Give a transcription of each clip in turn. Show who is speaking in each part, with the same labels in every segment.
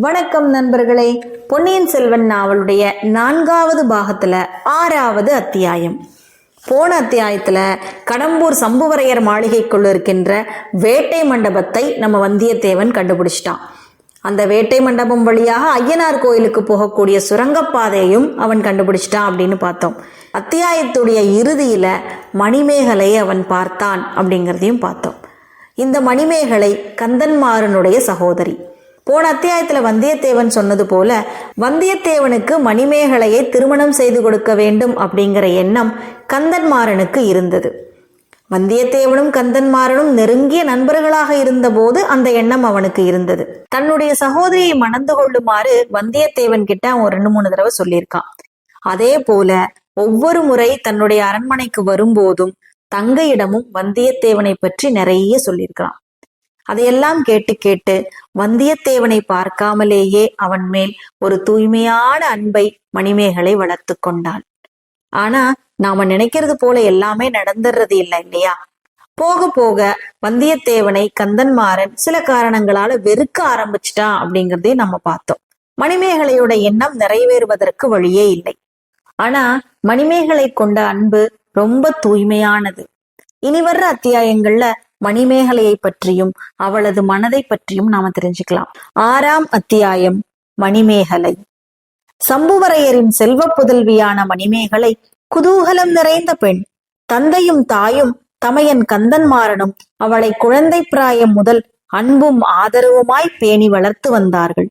Speaker 1: வணக்கம் நண்பர்களே. பொன்னியின் செல்வன் நாவலுடைய நான்காவது பாகத்துல ஆறாவது அத்தியாயம். போன அத்தியாயத்துல கடம்பூர் சம்புவரையர் மாளிகைக்குள்ள இருக்கின்ற வேட்டை மண்டபத்தை நம்ம வந்தியத்தேவன் கண்டுபிடிச்சிட்டான். அந்த வேட்டை மண்டபம் வழியாக ஐயனார் கோயிலுக்கு போகக்கூடிய சுரங்கப்பாதையையும் அவன் கண்டுபிடிச்சிட்டான் அப்படின்னு பார்த்தோம். அத்தியாயத்துடைய இறுதியில மணிமேகலை அவன் பார்த்தான் அப்படிங்கிறதையும் பார்த்தோம். இந்த மணிமேகலை கந்தன்மாறனுடைய சகோதரி. போன அத்தியாயத்துல வந்தியத்தேவன் சொன்னது போல வந்தியத்தேவனுக்கு மணிமேகலையை திருமணம் செய்து கொடுக்க வேண்டும் அப்படிங்கிற எண்ணம் கந்தன்மாறனுக்கு இருந்தது. வந்தியத்தேவனும் கந்தன்மாறனும் நெருங்கிய நண்பர்களாக இருந்தபோது அந்த எண்ணம் அவனுக்கு இருந்தது. தன்னுடைய சகோதரியை மணந்து கொள்ளுமாறு வந்தியத்தேவன் கிட்ட அவன் ரெண்டு மூணு தடவை சொல்லியிருக்கான். அதே போல ஒவ்வொரு முறை தன்னுடைய அரண்மனைக்கு வரும்போதும் தங்கையிடமும் வந்தியத்தேவனை பற்றி நிறைய சொல்லியிருக்கிறான். அதையெல்லாம் கேட்டு கேட்டு வந்தியத்தேவனை பார்க்காமலேயே அவன் மேல் ஒரு தூய்மையான அன்பை மணிமேகலை வளர்த்து கொண்டாள். ஆனா நாம நினைக்கிறது போல எல்லாமே நடந்துடுறது இல்லை இல்லையா? போக போக வந்தியத்தேவனை கந்தன்மாறன் சில காரணங்களால வெறுக்க ஆரம்பிச்சிட்டான் அப்படிங்கிறதே நம்ம பார்த்தோம். மணிமேகலையோட எண்ணம் நிறைவேறுவதற்கு வழியே இல்லை. ஆனா மணிமேகலை கொண்ட அன்பு ரொம்ப தூய்மையானது. இனி வர்ற அத்தியாயங்கள்ல மணிமேகலையை பற்றியும் அவளது மனதை பற்றியும் நாம தெரிஞ்சுக்கலாம். ஆறாம் அத்தியாயம் மணிமேகலை. சம்புவரையரின் செல்வ புதல்வியான மணிமேகலை குதூகலம் நிறைந்த பெண். தந்தையும் தாயும் தமையன் கந்தன்மாறனும் அவளை குழந்தை பிராயம் முதல் அன்பும் ஆதரவுமாய் பேணி வளர்த்து வந்தார்கள்.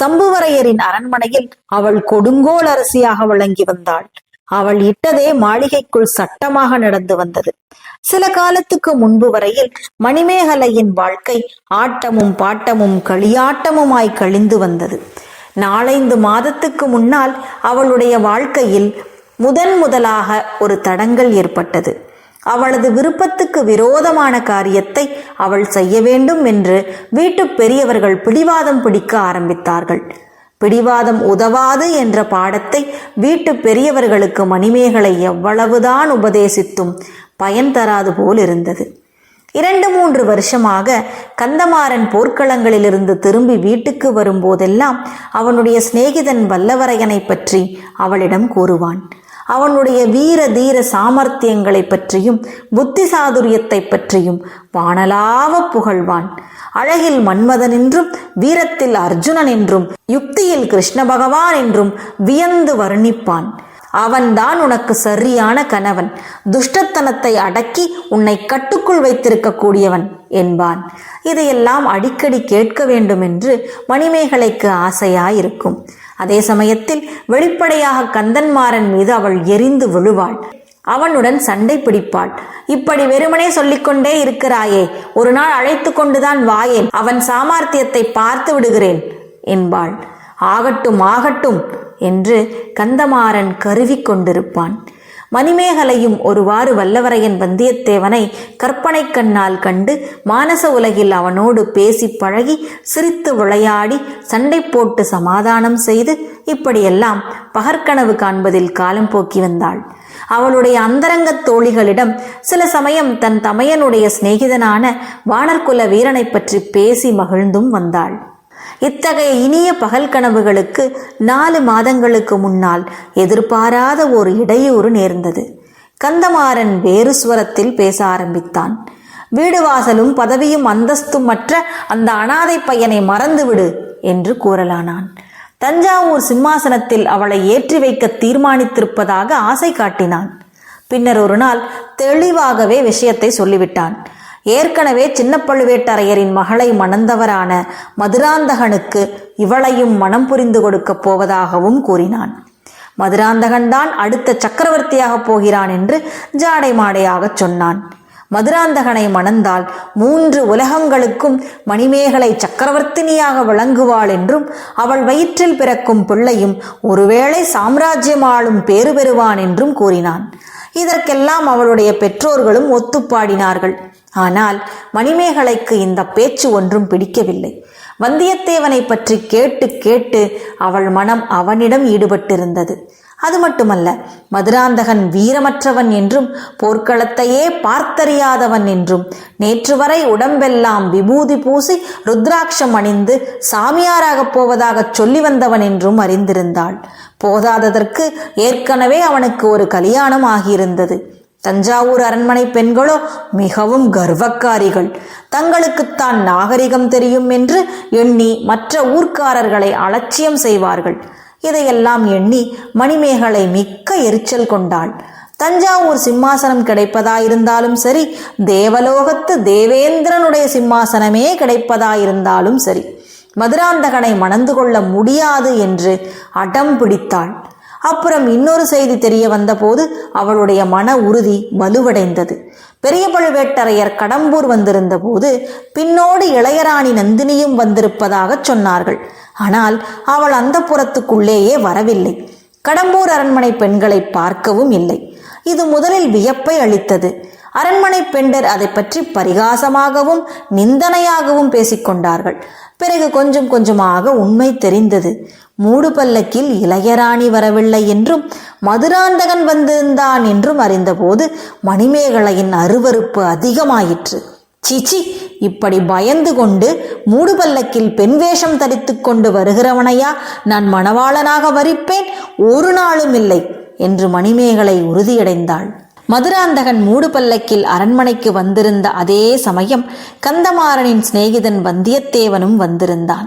Speaker 1: சம்புவரையரின் அரண்மனையில் அவள் கொடுங்கோல் அரசியாக விளங்கி வந்தாள். அவள் இட்டதே மாளிகைக்குள் சட்டமாக நடந்து வந்தது. சில காலத்துக்கு முன்பு வரையில் மணிமேகலையின் வாழ்க்கை ஆட்டமும் பாட்டமும் களியாட்டமுமாய் கழிந்து வந்தது. நாலைந்து மாதத்துக்கு முன்னால் அவளுடைய வாழ்க்கையில் முதன் முதலாக ஒரு தடங்கல் ஏற்பட்டது. அவளது விருப்பத்துக்கு விரோதமான காரியத்தை அவள் செய்ய வேண்டும் என்று வீட்டு பெரியவர்கள் பிடிவாதம் பிடிக்க ஆரம்பித்தார்கள். பிடிவாதம் உதவாது என்ற பாடத்தை வீட்டு பெரியவர்களுக்கு மணிமேகலை எவ்வளவுதான் உபதேசித்தும் பயன் தராது போல் இருந்தது. இரண்டு மூன்று வருஷமாக கந்தமாறன் போர்க்களங்களிலிருந்து திரும்பி வீட்டுக்கு வரும்போதெல்லாம் அவனுடைய சிநேகிதன் வல்லவரையனை பற்றி அவளிடம் கூறுவான். அவனுடைய வீர தீர சாமர்த்தியங்களை பற்றியும் புத்தி சாதுரியத்தை பற்றியும் வானலாவ புகழ்வான். அழகில் மன்மதன் என்றும் வீரத்தில் அர்ஜுனன் என்றும் யுக்தியில் கிருஷ்ண பகவான் என்றும் வியந்து வர்ணிப்பான். அவன்தான் உனக்கு சரியான கணவன். துஷ்டத்தனத்தை அடக்கி உன்னை கட்டுக்குள் வைத்திருக்கக்கூடியவன் என்பான். இதையெல்லாம் அடிக்கடி கேட்க வேண்டும் என்று மணிமேகலைக்கு ஆசையாயிருக்கும். அதே சமயத்தில் வெளிப்படையாக கந்தன்மாறன் மீது அவள் எரிந்து விழுவாள். அவனுடன் சண்டை பிடிப்பாள். இப்படி வெறுமனே சொல்லிக்கொண்டே இருக்கிறாயே ஒரு நாள் அழைத்து கொண்டுதான் வாயேன் அவன் சாமர்த்தியத்தை பார்த்து விடுகிறேன் என்பாள். ஆகட்டும் ஆகட்டும் என்று கந்தமாறன் கருவி கொண்டிருப்பான். மணிமேகலையும் ஒருவாறு வல்லவரையன் வந்தியத்தேவனை கற்பனை கண்ணால் கண்டு மானச உலகில் அவனோடு பேசி பழகி சிரித்து விளையாடி சண்டை போட்டு சமாதானம் செய்து இப்படியெல்லாம் பகற்கனவு காண்பதில் காலம் போக்கி வந்தாள். அவளுடைய அந்தரங்க தோழிகளிடம் சில சமயம் தன் தமையனுடைய சிநேகிதனான வானர்குல வீரனை பற்றி பேசி மகிழ்ந்தும் வந்தாள். இத்தகைய இனிய பகல் கனவுகளுக்கு நாலு மாதங்களுக்கு முன்னால் எதிர்பாராத ஒரு இடையூறு நேர்ந்தது. கந்தமாறன் வேறு ஸ்வரத்தில் பேச ஆரம்பித்தான். வீடு வாசலும் பதவியும் அந்தஸ்தும் அந்த அனாதை பையனை மறந்துவிடு என்று கூறலானான். தஞ்சாவூர் சிம்மாசனத்தில் அவளை ஏற்றி வைக்க தீர்மானித்திருப்பதாக ஆசை காட்டினான். பின்னர் ஒரு நாள் தெளிவாகவே விஷயத்தை சொல்லிவிட்டான். ஏற்கனவே சின்ன பழுவேட்டரையரின் மகளை மணந்தவரான மதுராந்தகனுக்கு இவளையும் மனம் புரிந்து கொடுக்கப் போவதாகவும் கூறினான். மதுராந்தகன்தான் அடுத்த சக்கரவர்த்தியாகப் போகிறான் என்று ஜாடை மாடையாகச் சொன்னான். மதுராந்தகனை மணந்தால் மூன்று உலகங்களுக்கும் மணிமேகலை சக்கரவர்த்தினியாக விளங்குவாள் என்றும் அவள் வயிற்றில் பிறக்கும் பிள்ளையும் ஒருவேளை சாம்ராஜ்யம் ஆளும் பேறு பெறுவான் என்றும் கூறினான். இதற்கெல்லாம் அவளுடைய பெற்றோர்களும் ஒத்துப்பாடினார்கள். ஆனால் மணிமேகலைக்கு இந்த பேச்சு ஒன்றும் பிடிக்கவில்லை. வந்தியத்தேவனை பற்றி கேட்டு கேட்டு அவள் மனம் அவனிடம் ஈடுபட்டிருந்தது. அது மட்டுமல்ல மதுராந்தகன் வீரமற்றவன் என்றும் போர்க்களத்தையே பார்த்தறியாதவன் என்றும் நேற்று வரை உடம்பெல்லாம் விபூதி பூசி ருத்ராட்சம் அணிந்து சாமியாராகப் போவதாகச் சொல்லி வந்தவன் என்றும் அறிந்திருந்தாள். போதாததற்கு ஏற்கனவே அவனுக்கு ஒரு கல்யாணம் ஆகியிருந்தது. தஞ்சாவூர் அரண்மனை பெண்களோ மிகவும் கர்வக்காரிகள். தங்களுக்குத்தான் நாகரிகம் தெரியும் என்று எண்ணி மற்ற ஊர்க்காரர்களை அலட்சியம் செய்வார்கள். இதையெல்லாம் எண்ணி மணிமேகலை மிக்க எரிச்சல் கொண்டாள். தஞ்சாவூர் சிம்மாசனம் கிடைப்பதாயிருந்தாலும் சரி தேவலோகத்து தேவேந்திரனுடைய சிம்மாசனமே கிடைப்பதாயிருந்தாலும் சரி மதுராந்தகனை மணந்து கொள்ள முடியாது என்று அடம் பிடித்தாள். அப்புறம் இன்னொரு செய்தி தெரிய வந்தபோது அவளுடைய மன உறுதி வலுவடைந்தது. பெரிய பழுவேட்டரையர் கடம்பூர் வந்திருந்த போது பின்னோடு இளையராணி நந்தினியும் வந்திருப்பதாக சொன்னார்கள். ஆனால் அவள் அந்த புறத்துக்குள்ளேயே வரவில்லை. கடம்பூர் அரண்மனை பெண்களை பார்க்கவும் இல்லை. இது முதலில் வியப்பை அளித்தது. அரண்மனை பெண்டர் அதை பற்றி பரிகாசமாகவும் நிந்தனையாகவும் பேசிக்கொண்டார்கள் பிறகு கொஞ்சம் கொஞ்சமாக உண்மை தெரிந்தது. மூடு பல்லக்கில் இளையராணி வரவில்லை என்றும் மதுராந்தகன் வந்திருந்தான் என்றும் அறிந்தபோது மணிமேகலையின் அருவருப்பு அதிகமாயிற்று. சீச்சி இப்படி பயந்து கொண்டு மூடு பல்லக்கில் பெண் வேஷம் தரித்து கொண்டு வருகிறவனையா? நான் மணவாளனாக வரிப்பேன் ஒரு நாளும் இல்லை. என்று மணிமேகலை உறுதியடைந்தாள். மதுராந்தகன் மூடு பல்லக்கில் அரண்மனைக்கு வந்திருந்த அதே சமயம் கந்தமாறனின் சிநேகிதன் வந்தியத்தேவனும் வந்திருந்தான்.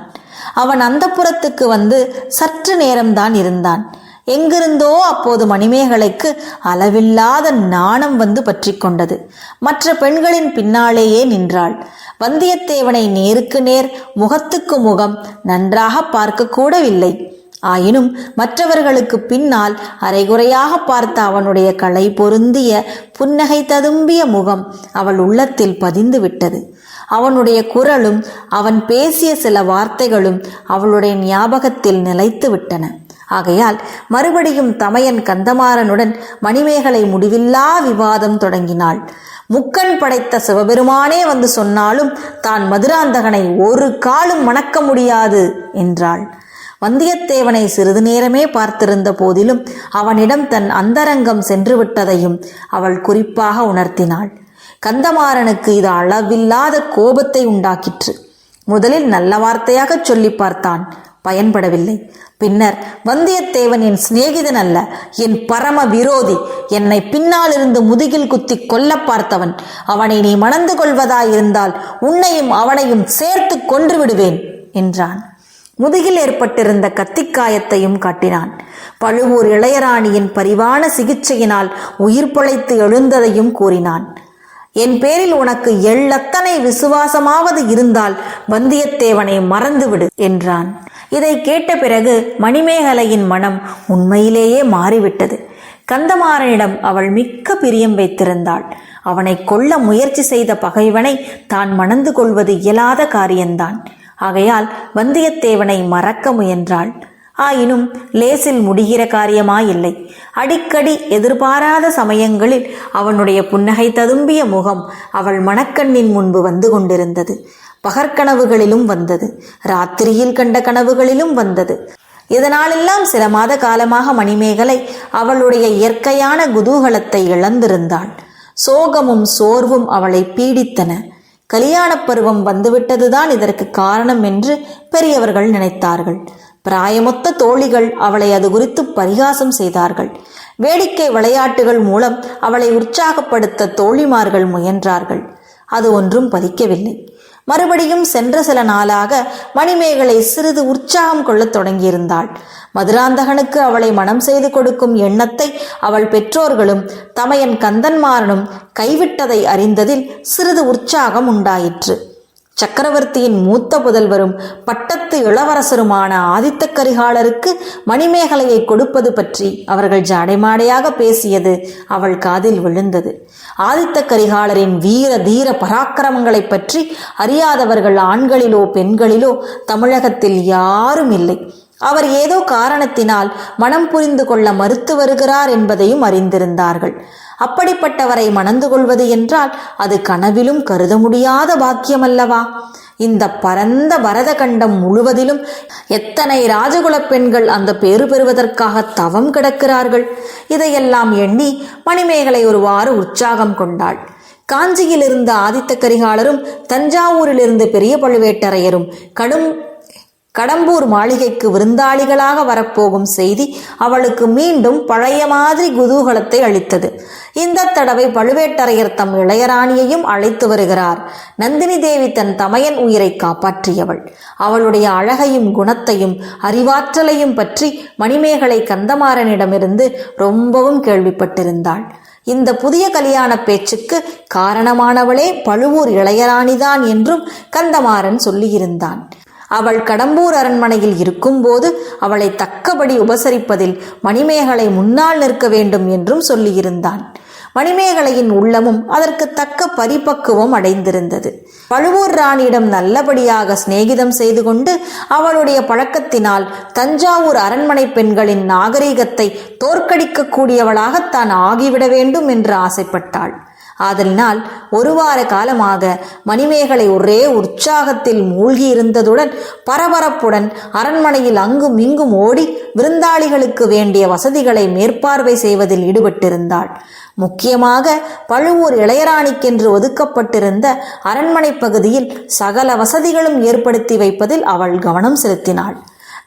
Speaker 1: அவன் அந்த புறத்துக்கு வந்து சற்று நேரம்தான் இருந்தான். எங்கிருந்தோ அப்போது மணிமேகலைக்கு அளவில்லாத நாணம் வந்து பற்றி கொண்டது. மற்ற பெண்களின் பின்னாலேயே நின்றாள். வந்தியத்தேவனை நேருக்கு நேர் முகத்துக்கு முகம் நன்றாக பார்க்க கூடவில்லை. ஆயினும் மற்றவர்களுக்கு பின்னால் அரைகுறையாக பார்த்த அவனுடைய களை பொருந்திய புன்னகை ததும்பிய முகம் அவள் உள்ளத்தில் பதிந்து விட்டது அவனுடைய குரலும் அவன் பேசிய சில வார்த்தைகளும் அவளுடைய ஞாபகத்தில் நிலைத்து விட்டன ஆகையால் மறுபடியும் தமையன் கந்தமாறனுடன் மணிமேகலை முடிவில்லா விவாதம் தொடங்கினாள். முக்கன் படைத்த சிவபெருமானே வந்து சொன்னாலும் தான் மதுராந்தகனை ஒரு காலும் மணக்க முடியாது என்றாள். வந்தியத்தேவனை சிறிது நேரமே பார்த்திருந்த போதிலும் அவனிடம் தன் அந்தரங்கம் சென்று விட்டதையும் அவள் குறிப்பாக உணர்த்தினாள். கந்தமாறனுக்கு இது அளவில்லாத கோபத்தை உண்டாக்கிற்று. முதலில் நல்ல வார்த்தையாக சொல்லி பார்த்தான். பயன்படவில்லை. பின்னர் வந்தியத்தேவன் என் சிநேகிதன் அல்ல என் பரம விரோதி என்னை பின்னால் இருந்து முதுகில் குத்தி கொல்ல பார்த்தவன். அவனை நீ மணந்து கொள்வதாயிருந்தால் உன்னையும் அவனையும் சேர்த்து கொன்று விடுவேன் என்றான். முதுகில் ஏற்பட்டிருந்த கத்திக்காயத்தையும் காட்டினான். பழுவூர் இளையராணியின் பரிவான சிகிச்சையினால் உயிர் பிழைத்து எழுந்ததையும் கூறினான். என் பேரில் உனக்கு எள்ளத்தனை விசுவாசமாவது இருந்தால் வந்தியத்தேவனை மறந்துவிடு என்றான். இதை கேட்ட பிறகு மணிமேகலையின் மனம் உண்மையிலேயே மாறிவிட்டது. கந்தமாறனிடம் அவள் மிக்க பிரியம் வைத்திருந்தாள். அவனை கொல்ல முயற்சி செய்த பகைவனை தான் மணந்து கொள்வது இயலாத காரியம்தான். ஆகையால் வந்தியத்தேவனை மறக்க முயன்றாள். ஆயினும் லேசில் முடிகிற காரியமாயில்லை. அடிக்கடி எதிர்பாராத சமயங்களில் அவனுடைய புன்னகை ததும்பிய முகம் அவள் மணக்கண்ணின் முன்பு வந்து கொண்டிருந்தது. பகற்கனவுகளிலும் வந்தது. ராத்திரியில் கண்ட கனவுகளிலும் வந்தது. இதனாலெல்லாம் சில மாத காலமாக மணிமேகலை அவளுடைய இயற்கையான குதூகலத்தை இழந்திருந்தாள். சோகமும் சோர்வும் அவளை பீடித்தன. கலியாண பருவம் வந்துவிட்டதுதான் இதற்கு காரணம் என்று பெரியவர்கள் நினைத்தார்கள். பிராயமொத்த தோழிகள் அவளை அது குறித்து பரிகாசம் செய்தார்கள். வேடிக்கை விளையாட்டுகள் மூலம் அவளை உற்சாகப்படுத்த தோழிமார்கள் முயன்றார்கள். அது ஒன்றும் பலிக்கவில்லை. மறுபடியும் சென்ற சில நாளாக மணிமேகலை சிறிது உற்சாகம் கொள்ளத் தொடங்கியிருந்தாள். மதுராந்தகனுக்கு அவளை மனம் செய்து கொடுக்கும் எண்ணத்தை அவள் பெற்றோர்களும் தமையன் கந்தன்மாறனும் கைவிட்டதை அறிந்ததில் சிறிது உற்சாகம் உண்டாயிற்று. சக்கரவர்த்தியின் மூத்த புதல்வரும் பட்டத்து இளவரசருமான ஆதித்த கரிகாலருக்கு மணிமேகலையை கொடுப்பது பற்றி அவர்கள் ஜாடைமாடையாக பேசியது அவள் காதில் விழுந்தது. ஆதித்த கரிகாலரின் வீர தீர பராக்கிரமங்களைப் பற்றி அறியாதவர்கள் ஆண்களிலோ பெண்களிலோ தமிழகத்தில் யாரும் இல்லை. அவர் ஏதோ காரணத்தினால் மனம் புரிந்து கொள்ள மறுத்து வருகிறார் என்பதையும் அறிந்திருந்தார்கள். அப்படிப்பட்டவரை மணந்து கொள்வது என்றால் அது கனவிலும் கருத முடியாத பாக்கியமல்லவா? இந்த பரந்த பரதகண்டம் முழுவதிலும் எத்தனை ராஜகுலப் பெண்கள் அந்த பேறு பெறுவதற்காக தவம் கிடக்கிறார்கள்? இதையெல்லாம் எண்ணி மணிமேகலை ஒருவாறு உற்சாகம் கொண்டாள். காஞ்சியில் இருந்த ஆதித்த கரிகாலரும் தஞ்சாவூரிலிருந்து பெரிய பழுவேட்டரையரும் கடும் கடம்பூர் மாளிகைக்கு விருந்தாளிகளாக வரப்போகும் செய்தி அவளுக்கு மீண்டும் பழைய மாதிரி குதூகலத்தை அளித்தது. இந்த தடவை பழுவேட்டரையர் தம் இளையராணியையும் அழைத்து வருகிறார். நந்தினி தேவி தன் தமையன் உயிரை காப்பாற்றியவள். அவளுடைய அழகையும் குணத்தையும் அறிவாற்றலையும் பற்றி மணிமேகலை கந்தமாறனிடமிருந்து ரொம்பவும் கேள்விப்பட்டிருந்தாள். இந்த புதிய கல்யாண பேச்சுக்கு காரணமானவளே பழுவூர் இளையராணிதான் என்றும் கந்தமாறன் சொல்லியிருந்தான். அவள் கடம்பூர் அரண்மனையில் இருக்கும்போது அவளை தக்கபடி உபசரிப்பதில் மணிமேகலை முன்னால் நிற்க வேண்டும் என்றும் சொல்லியிருந்தான். மணிமேகலையின் உள்ளமும் அதற்கு தக்க பரிபக்குவம் அடைந்திருந்தது. பழுவூர் ராணியிடம் நல்லபடியாக சிநேகிதம் செய்து கொண்டு அவளுடைய பழக்கத்தினால் தஞ்சாவூர் அரண்மனை பெண்களின் நாகரிகத்தை தோற்கடிக்கக்கூடியவளாக தான் ஆகிவிட வேண்டும் என்று ஆசைப்பட்டாள். ஆதலினால் ஒரு வார காலமாக மணிமேகலை ஒரே உற்சாகத்தில் மூழ்கி இருந்ததுடன் பரபரப்புடன் அரண்மனையில் அங்கும் இங்கும் ஓடி விருந்தாளிகளுக்கு வேண்டிய வசதிகளை மேற்பார்வை செய்வதில் ஈடுபட்டிருந்தாள். முக்கியமாக பழுவூர் இளையராணிக்கென்று ஒதுக்கப்பட்டிருந்த அரண்மனை பகுதியில் சகல வசதிகளும் ஏற்படுத்தி வைப்பதில் அவள் கவனம் செலுத்தினாள்.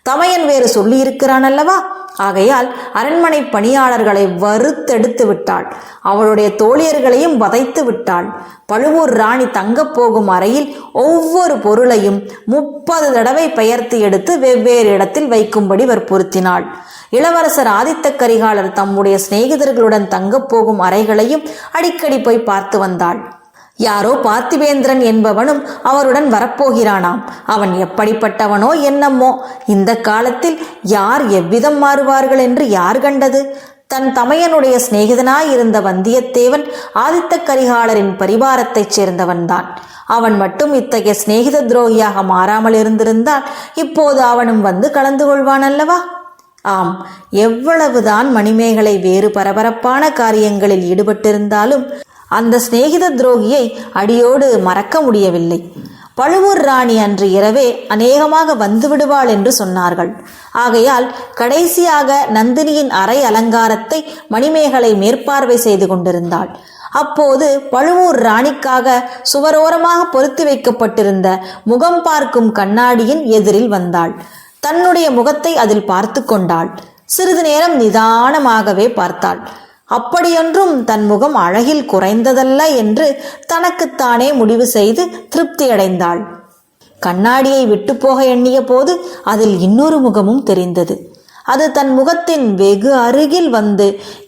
Speaker 1: தமையன் வேறு சொல்லியிருக்கிறான் அல்லவா? ஆகையால் அரண்மனை பணியாளர்களை வறுத்தெடுத்து விட்டாள். அவளுடைய தோழியர்களையும் வதைத்து விட்டாள். பழுவூர் ராணி தங்கப் போகும் அறையில் ஒவ்வொரு பொருளையும் முப்பது தடவை பெயர்த்து எடுத்து வெவ்வேறு இடத்தில் வைக்கும்படி வற்புறுத்தினாள். இளவரசர் ஆதித்த கரிகாலர் தம்முடைய சிநேகிதர்களுடன் தங்கப் போகும் அறைகளையும் அடிக்கடி போய் பார்த்து வந்தாள். யாரோ பார்த்திவேந்திரன் என்பவனும் அவருடன் வரப்போகிறானாம். அவன் எப்படிப்பட்டவனோ என்னமோ. இந்த காலத்தில் யார் எவ்விதம் மாறுவார்கள் என்று யார் கண்டது? தன் தமையனுடைய சிநேகிதனாயிருந்த வந்தியத்தேவன் ஆதித்த கரிகாலரின் பரிவாரத்தைச் சேர்ந்தவன்தான். அவன் மட்டும் இத்தகைய சிநேகித துரோகியாக மாறாமல் இருந்திருந்தால் இப்போது அவனும் வந்து கலந்து கொள்வான் அல்லவா? ஆம். எவ்வளவுதான் மணிமேகலை வேறு பரபரப்பான காரியங்களில் ஈடுபட்டிருந்தாலும் அந்த சிநேகித துரோகியை அடியோடு மறக்க முடியவில்லை. பழுவூர் ராணி அன்று இரவே அநேகமாக வந்து விடுவாள் என்று சொன்னார்கள். ஆகையால் கடைசியாக நந்தினியின் அறை அலங்காரத்தை மணிமேகலை மேற்பார்வை செய்து கொண்டிருந்தாள். அப்போது பழுவூர் ராணிக்காக சுவரோரமாக பொருத்தி வைக்கப்பட்டிருந்த முகம் பார்க்கும் கண்ணாடியின் எதிரில் வந்தாள். தன்னுடைய முகத்தை அதில் பார்த்து கொண்டாள். சிறிது நேரம் நிதானமாகவே பார்த்தாள். அப்படியொன்றும் தன் முகம் அழகில் குறைந்ததல்ல என்று தனக்குத்தானே முடிவு செய்து திருப்தியடைந்தாள். கண்ணாடியை விட்டு போக எண்ணிய போது அதில் இன்னொரு முகமும் தெரிந்தது. அது தன் முகத்தின் வெகு அருகில் வந்து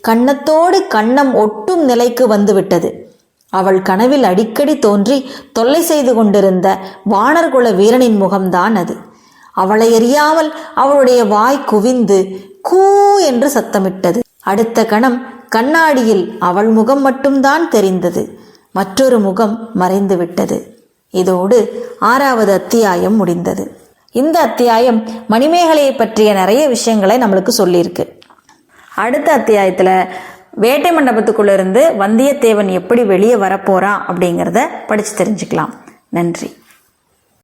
Speaker 1: கன்னத்தோடு கண்ணம் ஒட்டும் நிலைக்கு வந்துவிட்டது. அவள் கனவில் அடிக்கடி தோன்றி தொல்லை செய்து கொண்டிருந்த வானர்குல வீரனின் முகம்தான் அது. அவளை அறியாமல் அவளுடைய வாய் குவிந்து கூ என்று சத்தமிட்டது. அடுத்த கணம் கண்ணாடியில் அவள் முகம் மட்டும்தான் தெரிந்தது. மற்றொரு முகம் மறைந்து விட்டது இதோடு ஆறாவது அத்தியாயம் முடிந்தது. இந்த அத்தியாயம் மணிமேகலையை பற்றிய நிறைய விஷயங்களை நம்மளுக்கு சொல்லியிருக்கு. அடுத்த அத்தியாயத்தில் வேட்டை மண்டபத்துக்குள்ளேருந்து வந்தியத்தேவன் எப்படி வெளியே வரப்போகிறான் அப்படிங்கிறத படித்து தெரிஞ்சுக்கலாம். நன்றி.